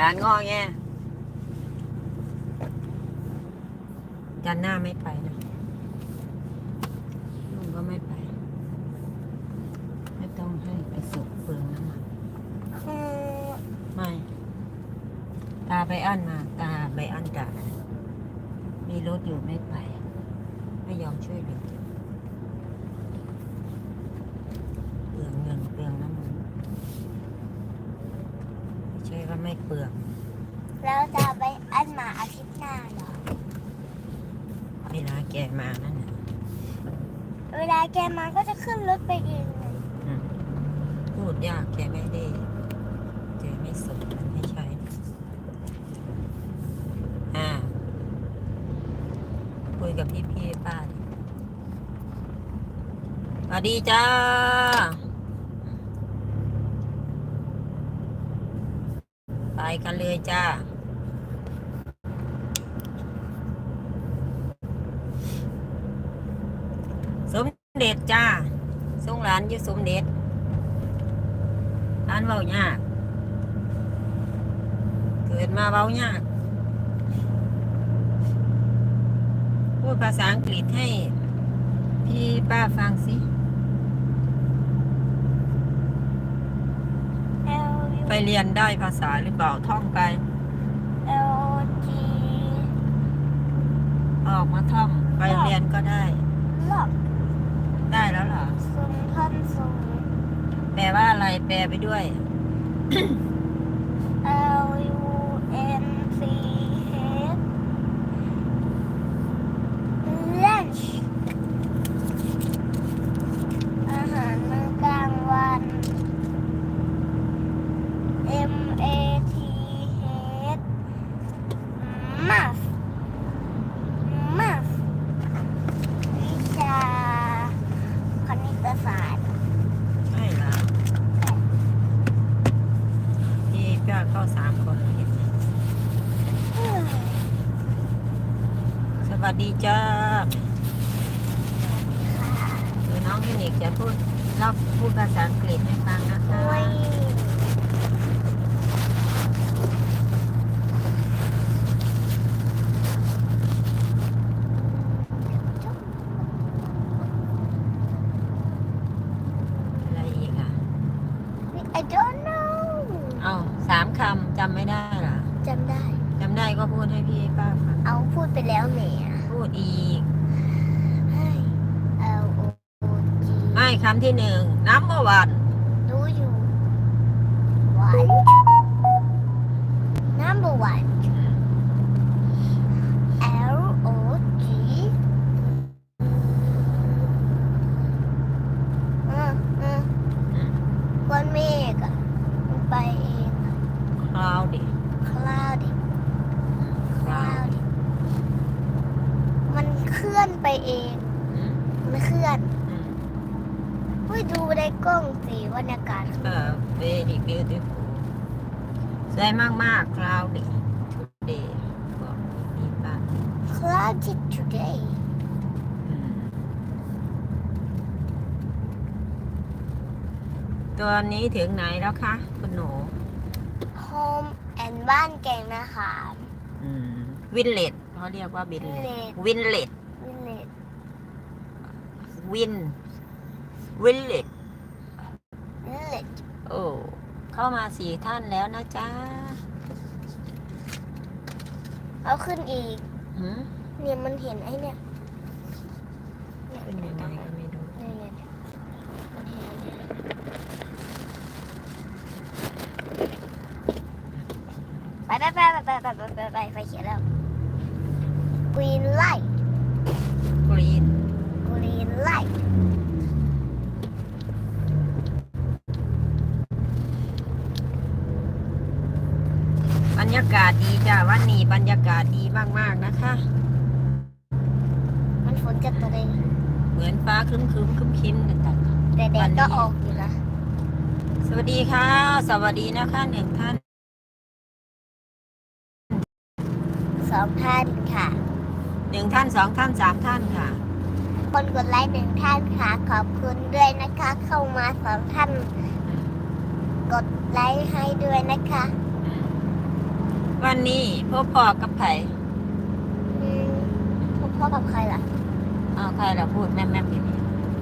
ร้านงอแงจันหน้าไม่ไปนะลุงก็ไม่ไป ไม่ต้องให้ไปสุกเปลืองน้ำมันคือไม่ ตาไปอั้นมา ตาไปอั้นด่ามีรถอยู่ไม่ไปไม่ยอมช่วยเหลือเปลืองเงินเปลืองน้ำมันไม่ใช่ว่าไม่เปลือง แล้วจะไปอันหมาอาทิตย์หน้าเหรอ เวลาแกมานั่นน่ะ เวลา แกมาก็จะขึ้นรถไปเองเลยอืมพูดยากแกไม่ได้แกไม่สนมันไม่ใช่อ่าคุยกับพี่พี่ป้าสวัสดีจ้าไปกันเลยจ้า สมเด็จจ้าส่งหลานอยู่สมเด็จร้านเว้ายาก เกิดมาเว้ายาก พูดภาษาอังกฤษให้ พี่ป้าฟังสิเอลไปเรียนได้ภาษาหรือเปล่าท่องไปเอลจีออกมาท่อง ไปเรียนก็ได้ล็อก ได้แล้วเหรอทรงท่อนซุนแปลว่าอะไรแปลไปด้วยเอลยูเอ็นซีเฮดลันช์อาหารมื้อกลางวัน M A T H มัฟมัฟวิชาคณิตศาสตร์ ไม่เหรอพี่ป้าเข้าสามคนเห็นไหมสวัสดีจ้าคือน้องยูนิคจะพูดเล่าพูดภาษาอังกฤษให้ฟังนะคะ โอ้ย อะไรอีกอะ I don't know เอาสามคำจำไม่ได้เหรอ จำได้ จำได้ก็พูดให้พี่ป้าฟัง เอาพูดไปแล้วแหม พูดอีก ให้ L O G ไม่คำ ที่หนึ่งน้ำเมื่อวันรู้อยู่ one number one L O G อืมอืมก้อนเมฆอะมันไปเองอะ คราวดิ cloudy คราว cloudy มันเคลื่อนไปเองอืมมันเคลื่อน อืมอุ้ยดูในกล้องสีบรรยากาศเออ very beautiful สวยมากมากคราวดิ today บอกพี่ป้า cloudy today อืมตัวนี้ถึงไหนแล้วคะ คุณหนู home and บ้านแกงนะคะวินเลดเขาเรียกว่าวินเลด Village วินเลด village วินวินเลด village โอ้เข้ามาสี่ท่านแล้วนะจ๊ะเอาขึ้นอีก หืมเนี่ยมันเห็นไอ้เนี่ยเนี่ยเป็นยังไงก็ไม่รู้เนี่ยเนี่ยเนี่ยมันเห็นเนี่ยไปไปไปไปไปไปไปไปไปเขียนแล้ว green light กรีน green light บรรยากาศดีจ้ะวันนี้บรรยากาศดีมากๆนะคะ มันฝนจะตกเองเหมือนฟ้าครึ้มครึ้มครึ้มคิมๆแต่แต่แดดก็ออกอยู่นะสวัสดีค่ะ สวัสดีนะคะหนึ่งท่านสองท่านค่ะหนึ่งท่านสองท่านสามท่านค่ะ คนกดไลค์หนึ่งท่านค่ะ ขอบคุณด้วยนะคะ เข้ามาสองท่าน กดไลค์ให้ด้วยนะคะอ วันนี้พ่อพ่อกับไผ่อืมพ่อพ่อกับใครล่ะเอาใครเราพูดแม่แม่อยู่นี่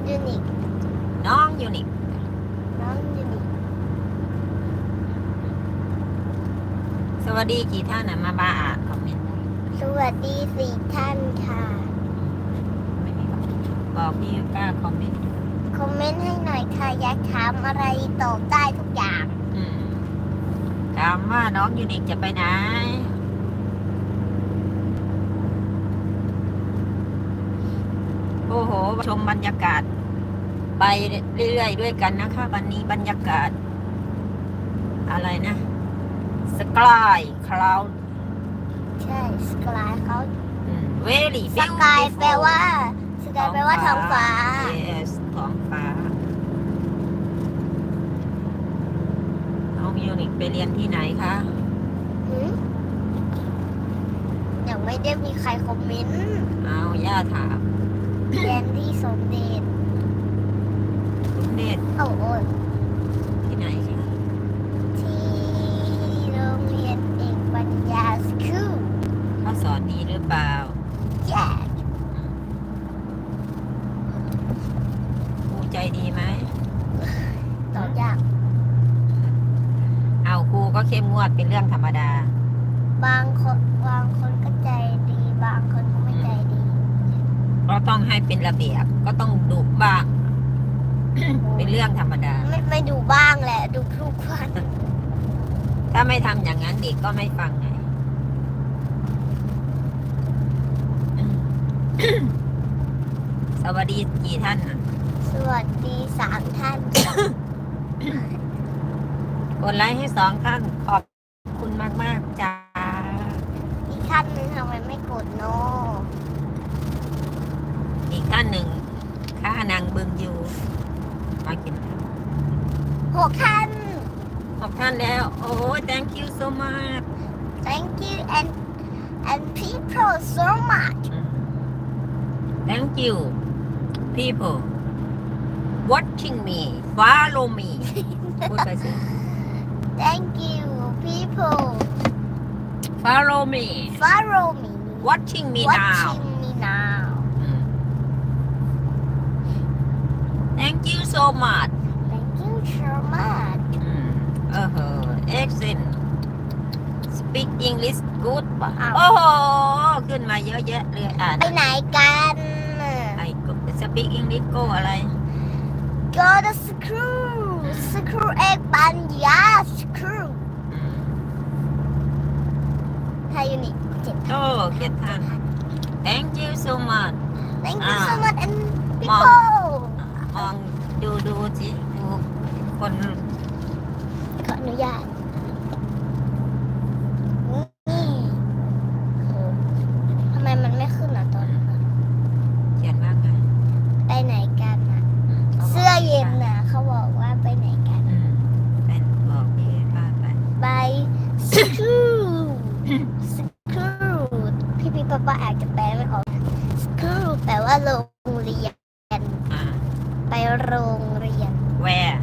ยูนิคน้องอยู่นี่น้องยูนิคสวัสดีกี่ท่านนะมาบาอ่านคอมเมนต์สวัสดีสี่ท่านค่ะไม่มีคอมเมนต์บอกพี่กล้าคอมเมนต์คอมเมนต์ให้หน่อยค่ะอยากถามอะไรตอบได้ทุกอย่างอืม ถามว่าน้องยูนิคจะไปไหนโอ้โห ชมบรรยากาศ ไปเรื่อยๆด้วยกันนะคะ วันนี้บรรยากาศ อะไรนะ สกายคลาวใช่ สกายเขาเวลี่สกายแปลว่า สกายแปลว่าท้องฟ้า yes ท้องฟ้า น้องยูนิค ไปเรียนที่ไหนคะหืมยังไม่ได้มีใครคอมเมนต์ เอาย่าถามเรียนที่สมเด็จลุงเนตร โอ้โอ้ย ที่ไหนคะ ที่โรงเรียนเอกปัญญาสคูล เขาสอนดีหรือเปล่า แย่ ครูใจดีไหม ต่อยาก เอาครูก็ เข้มงวดเป็นเรื่องธรรมดา บางคนบางคนก็ใจดี บางคนก็ไม่ใจดี ก็ต้องให้เป็นระเบียบก็ต้องดุบ้าง เป็นเรื่องธรรมดา ไม่ไม่ดูบ้างแหละ ดูทุกวัน ถ้าไม่ทำอย่างนั้นเด็กก็ไม่ฟังไง สวัสดีกี่ท่านน่ะสวัสดีสามท่าน กดไลค์ให้สองท่านขอบ หกท่าน ขอบท่านแล้ว โอ้ย thank you so much thank you and and people so much thank you people watching me follow me พูดไปสิ thank you people follow me follow me watching me now watching me now อืม thank you so much speak English good ป่ะ อ้าว โอ้โห ขึ้นมาเยอะแยะเลยอ่าน ไปไหนกัน ไอ้ speak English go อะไร go to school school เอกปัญญา school อืม ไทยยูนิคเจ็ด โอ้เกียรติท่าน thank you so much thank you อ่า so much and มอง people มองดูดูสิดูคน ขออนุญาต พี่พี่ป้าป้าอาจจะแปลไม่ออกสคูลแปลว่าโรงเรียน อ่า ไปโรงเรียน where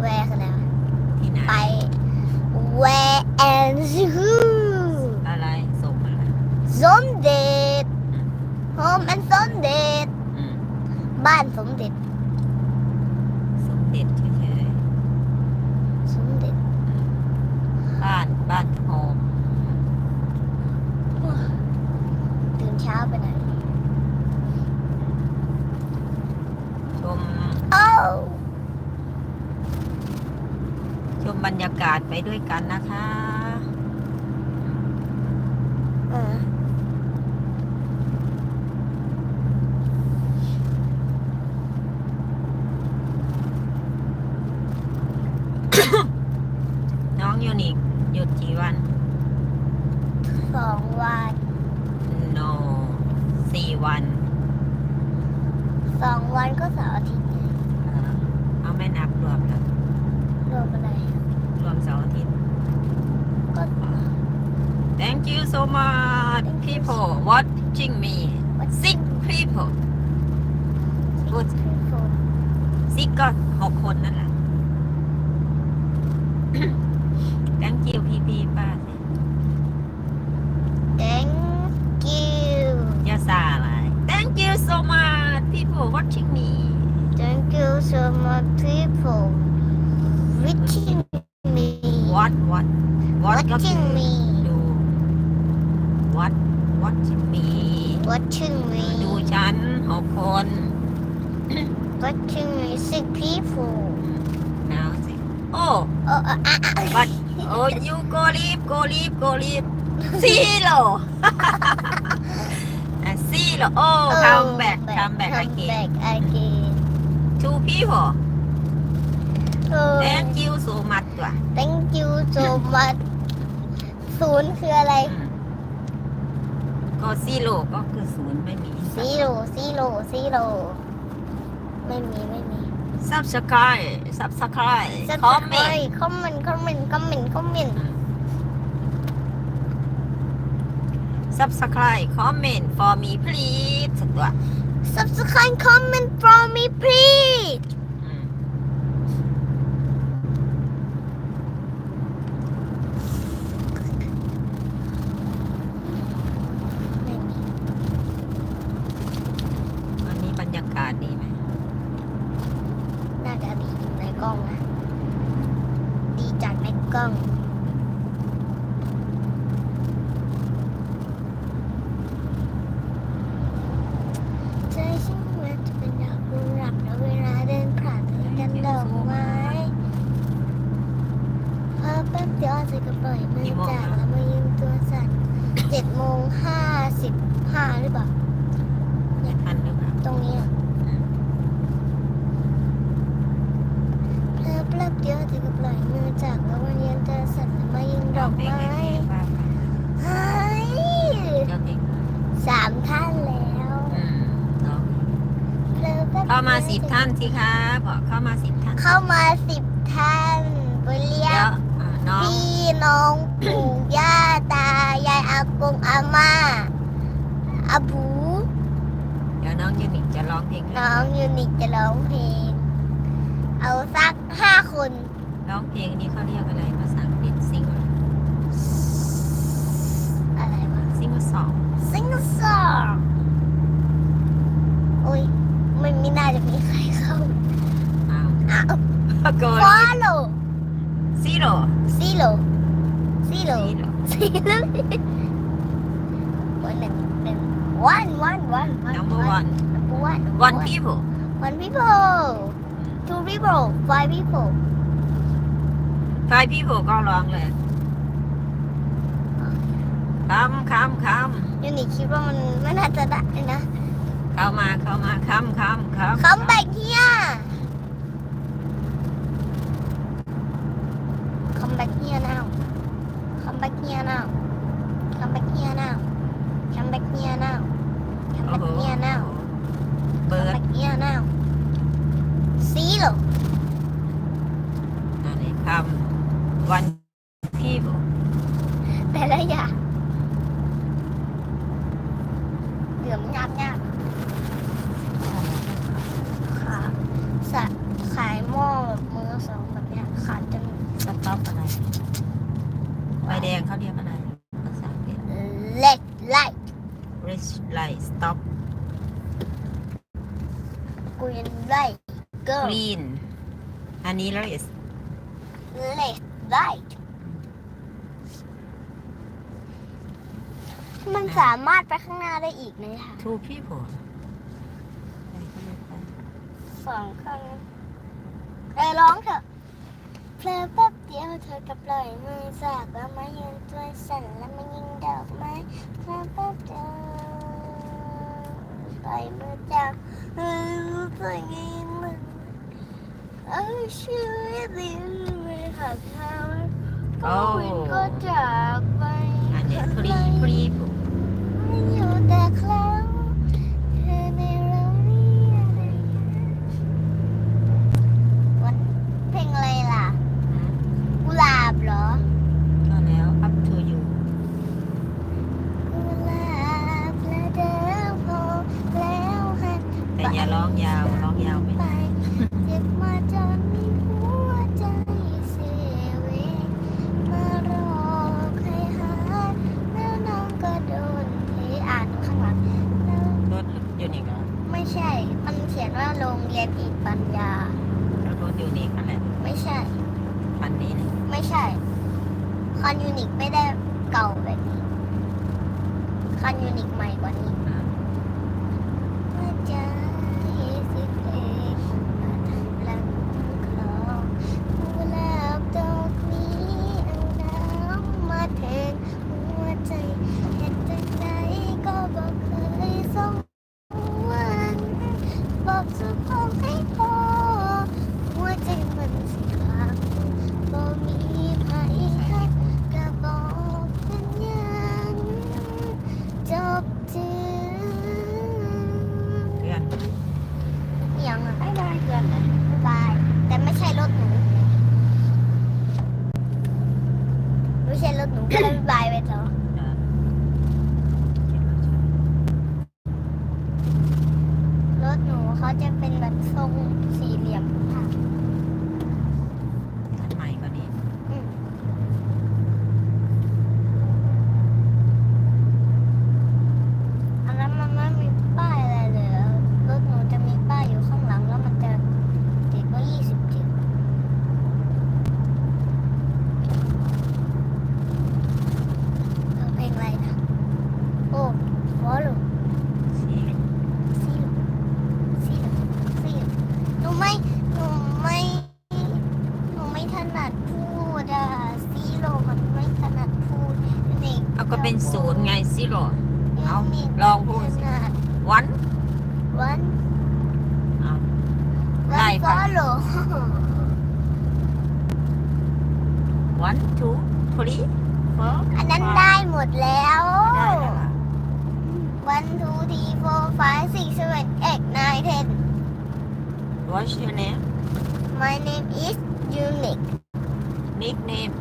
แวร์คืออะไรวะ ที่ไหน ไป where and school อะไรส่งอะไร สมเด็จ home and สมเด็จ อืม บ้านสมเด็จ สมเด็จเฉย สมเด็จ ๆบ้านบ้านโฮม ตื่นเช้าไปไหน ชม โอ้ ชมบรรยากาศไปด้วยกันนะคะ เออ น้องยูนิคหยุดกี่วัน สองวัน no สี่วัน สองวันก็เสาร์อาทิตย์ไง เออเอาไม่นับรวมแล้ว รวมอะไร รวมเสาร์อาทิตย์ ก็ Thank you so much people watching me six people พูด โฟน six ก็หกคนนั่นแหละ Thank you พี่พี่ป้าสิ watching me what what what ก็คือ watching me ดู what what me watching me ดูฉันหกคน watching me six people เอาสิโอ้เออเอออะอะ but โอ้ you go leave go leave go leave zero อะ zero โอ้ come back come back come again back again two people เออ thank you so much ว่ะ thank you so much ศูนย์คืออะไรอืมก็ zero ก็คือศูนย์ไม่มี zero zero zero ไม่มี ไม่มี subscribe subscribe comment comment comment comment comment subscribe comment for me please สักตัว subscribe comment from me please อืม ไม่มี วันนี้บรรยากาศดีไหม น่าจะดีอยู่ในกล้องนะ ดีจากในกล้อง ใจฉันเหมือนจะเป็นดอกกุหลาบแล้วเวลาเดินผ่านเธอกันดอกไม้พอแป๊บเดียวเธอก็ปล่อยมือจากแล้วมายืนตัวสั่นเจ็ดโมงห้าสิบห้าหรือเปล่า ทันหรือเปล่า ตรงนี้อะเพลอแป๊บเดียวเธอก็ปล่อยมือจากแล้วมายืนตัวสั่นแล้วมายืน ดร้อองกเพลงไม้ให้พี่ฟังเฮ้ยเจ้าเพลงสามท่านแล้วอืมร้องเพลอแป๊บเข้ามาดียวสิบท่านสิครับบอกเข้ามาสิบท่าน เข้ามาสิบท่านไปเรียเดี๋ยกวอ่าน้องพี่น้องปู่ย่าตายายอากงอาม่าอาบูเดี๋ยวน้องยูนิคจะร้องเพลงให้น้องยูนิคจะร้องเพลง เอาสักห้าคน ร้องเพลงนี้เขาเรียกอะไรภาษาอังกฤษซิง อะไร วะซิงสองซิงซองโอ้ยไม่มีน่าจะมีใครเข้าอ้าวอ้าวโกฟอลโลซีโร่ซีโลซีโลซีโร่ซีโลวันหนึ่งหนึ่งวันวันวันวัน number one วัน one people one people two people five people five people ก็ร้องเลย คำคำคยูนิคิดว่ามันไม่น่าจะได้นะำเข้ามาเข้ามาคำคำคำคำแบกเฮียคำแบกเฮีย now คำแบกเฮีย now คำแบกเฮีย now คำแบกเฮีย now คำแบ โอ้ ก โห เฮีย now เบิ คำ ร์ แบ ด กเฮีย now ซีโล อันนี้คำ one people แต่ละอย่างเหลือมงามงามขาสะขายหม้อแบบมือสองแบบเนี้ยขาดจน สต็อปอะไรไฟแดงเขาเรียกอะไรภาษาอังกฤษ เล็ดไล่ red light stop กรีนไล่เกิร์ล green อันนี้ red เล็ดไล่มันสามารถไปข้างหน้าได้อีกนะคะ two people สองคนเอ้ยร้องเถอะเพลอแป๊บเดียวเธอก็ปล่อยมือจากแล้วมายืนตัวสั่นแล้วมายิงดอกไม้เพลอแป๊บเดียว ปล่อยมือจากเออปล่อยยิงมันเอาชีวิตดีไม่หักเท้าก็วินก็จากไป อันนี้ three people ไม่ What's your name My name is Unique nickname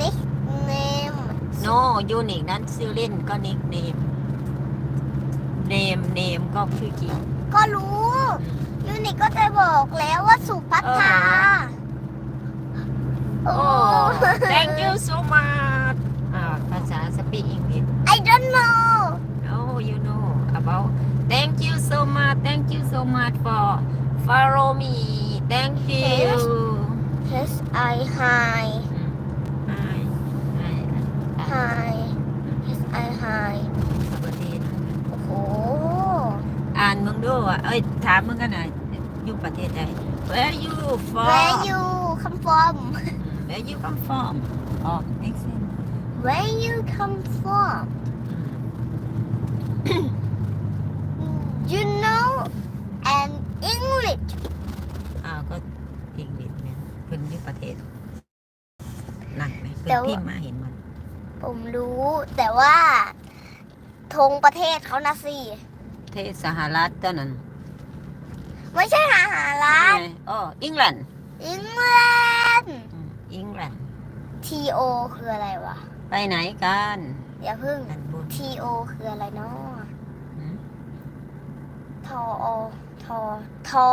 Nickname no unique นั้นชื่อเล่นก็ nickname name name ก็คือกี่ก็รู้ยูนิคก็จะบอกแล้วว่าสุพัฒนาโอ้ thank you so much อ่าภาษา speak English I don't know oh you know about thank you so much thank you so much for follow me thank you Yes. H I hi อืม Hi Hi hi H I hi ประเทศ โอ้โห อ่านมึงดูอ่ะเอ้ย ถามมึงกันหน่อยอยู่ประเทศใด Where you from Where you come from Where you come from อ๋อ make sense Where you come from อืม You know and English อ้าวก็อังกฤษเนี่ยเพิ่นอยู่ประเทศนั่นไหมเพิ่แต่นว่า พิมพ์มาเห็นมันผมรู้แต่ว่าธงประเทศเขานะสิประเทศสหรัฐตอนนั้นไม่ใช่หาหาร้านอ๋ออังกฤษอังกฤษอังกฤษ T O คืออะไรวะ ไปไหนกันอย่าพึ่งอันบน T O คืออะไรเนาะอืม ทออ ทอ ทอ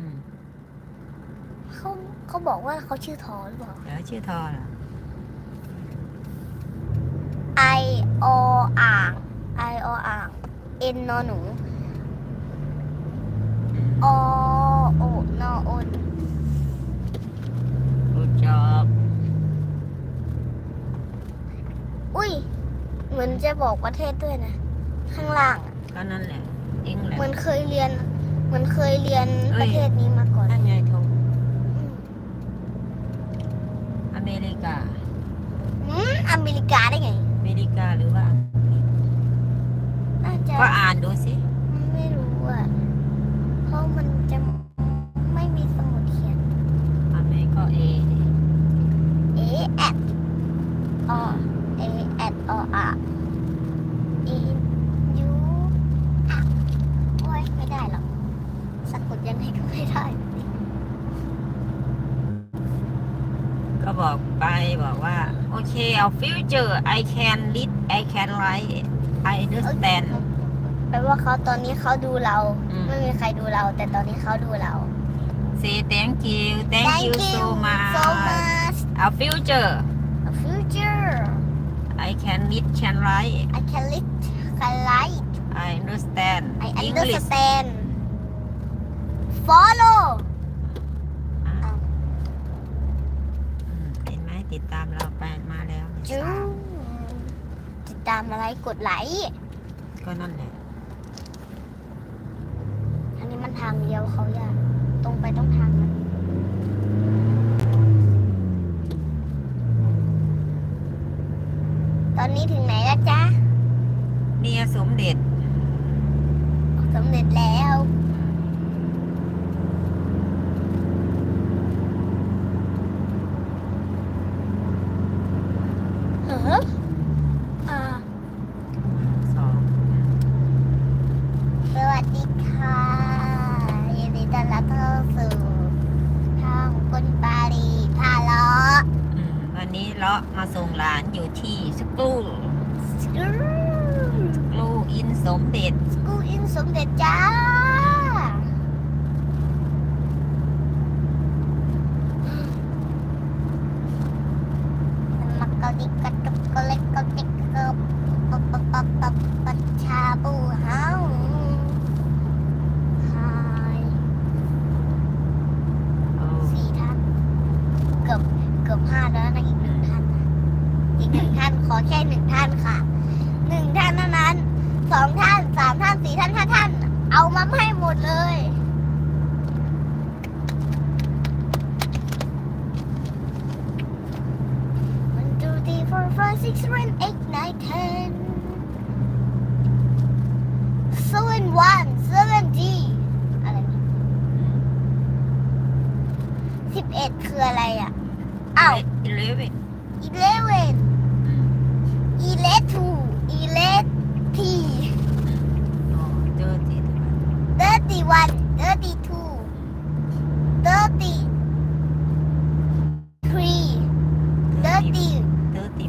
อืมเขาเขาบอกว่าเขาชื่อทอหรือเปล่า แล้วชื่อทอเหรอ I O อ่าง I O อ่าง N นอหนูอืม O O นออน good job อุ้ย เหมือนจะบอกประเทศด้วยนะ ข้างล่างอะก็นั่นแหละอังกฤษเหมือนเคยเรียน เหมือนเคยเรียนประเทศนี้มาก่อน นั่นไงทง อืม อเมริกา อืมอเมริกาได้ไง อเมริกาหรือว่า น่าจะ ก็อ่านดูสิ ไม่รู้อะ เพราะมันจะไม่มีสมุดเขียน อเมริกาเอ A แอดอ A แอดออะ E U อะโอ้ยไม่ได้หรอกสะกดยังไงก็ไม่ได้ ก็ บอกไปบอกว่า โอเคเอา future I can read I can write I understand แปลว่าเขาตอนนี้เขาดูเรา อืม ไม่มีใครดูเรา แต่ตอนนี้เขาดูเรา say thank you thank you so much so much our future A future I can read can write I can read can write I understand I English understand follow ตามเราไปมาแล้วจ้งติดตามอะไรกดไลค์ก็นั่นแหละอันนี้มันทางเดียวเขาอยากตรงไปต้องทางตอนนี้ถึงไหนแล้วจ๊ะ เนียสมเด็จสมเด็จแล้ว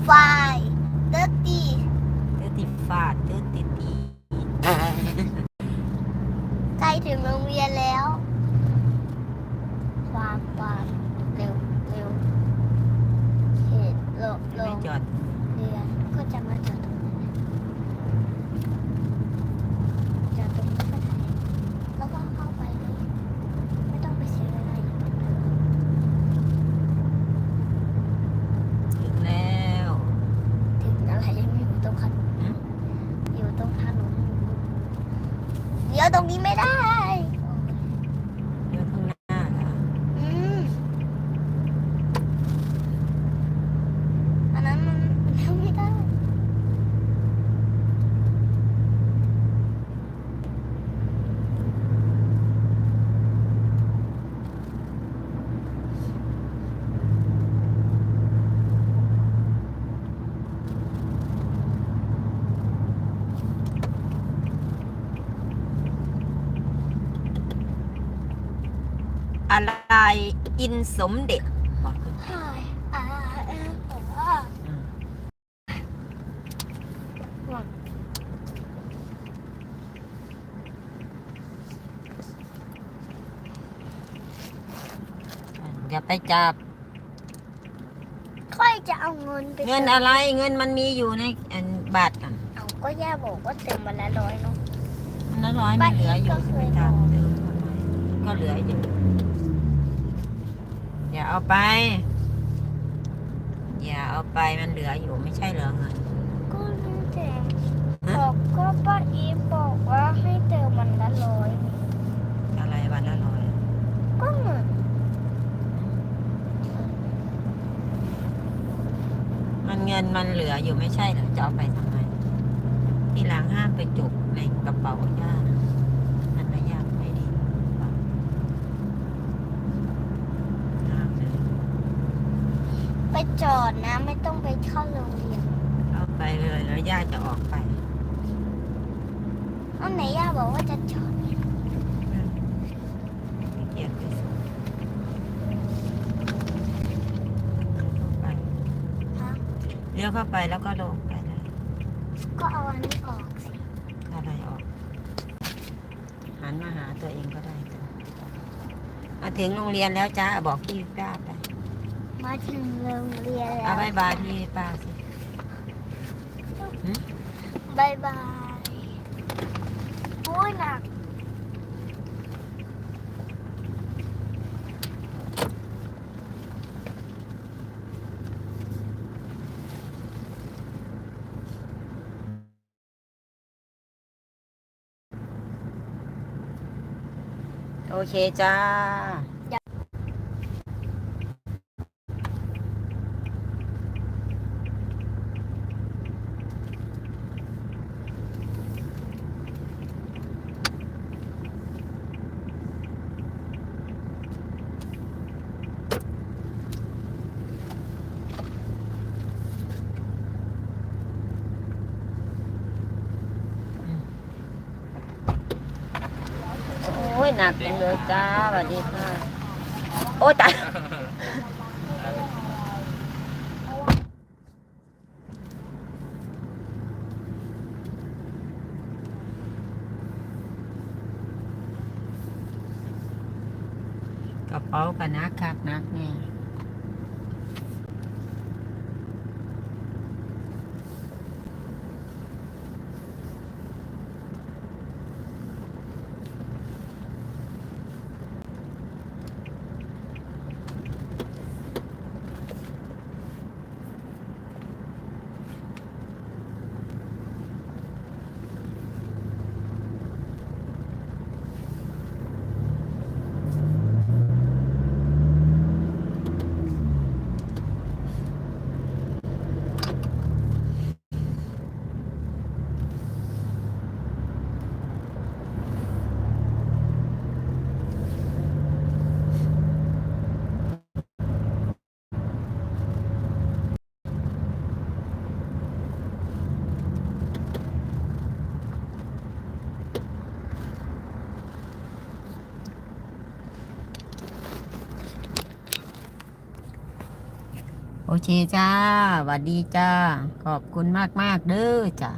เตอร์ติ five thirty เตอร์ติฟาดเตอร์ติตี ใกล้ถึงโรงเรียนแล้วความความเร็วเร็วเหตุโลโล ไม่จอด เรือก็จะมาจอดตรงนี้จอดตรงนี้ก็ได้แล้วก็เข้าไปเลย ไม่ต้องไปเสียเวลาอยู่ตรงนั้น ถึงแล้ว ถึงอะไรยังไม่อยู่ตรงคัน หืม อยู่ตรงถนนเดี๋ยวตรงนี้ไม่ได้ เดี๋ยวข้างหน้าค่ะ อืมอันนั้นมันเลี้ยวไม่ได้ อะไรอินสมเด็จบอกขึ้นใช่อ่าเออผมว่าอืมอย่าไปจับ ค่อยจะเอาเงินไปเงินอะไรเงินมันมีอยู่ในอันบาทน่ะเอาก็ย่าบอกว่าเต็มมาแล้วร้อยเนาะ มันละร้อยมันเหลืออยู่จะไปทำเดิมทำไมก็เหลืออยู่ อย่าเอาไป อย่าเอาไปมันเหลืออยู่ไม่ใช่เหรอเงินก็รู้แต่ฮะบอกก็ป้าอีฟบอกว่าให้เติมมันละร้อยอะไรวันละร้อยก็เหมือนมันเงินมันเหลืออยู่ไม่ใช่เหรอจะเอาไปทำไมทีหลังห้ามไปจุกในกระเป๋าย่านะมันไม่ยากไม่ดีห้ามเลย ไป จอดนะ ไม่ต้องไปเข้าโรงเรียนเอาไปเลยแล้วย่าจะออกไป เอาไหนย่าบอกว่าจะจอดขี้เกียจไปส่งเข้าไปฮะเลี้ยวเข้าไปแล้วก็ลงไปเลยก็เอาอันนี้ออกสิอะไรออก หันมาหาตัวเองก็ได้จ้ะมาถึงโรงเรียนแล้วจ้าบอกพี่ป้าไป มาถึงโรงเรียนแล้วเอาบายบายพี่ป้าสิบายบายโอ้ยหนักโอเคจ้า หนักจังเลยจ้าสวัสดีค่ะ โอ้ยตายกระเป๋ากันนักคักนะแน่โอ เคจ้าสวัสดีจ้า ขอบคุณมากๆเด้อจ้า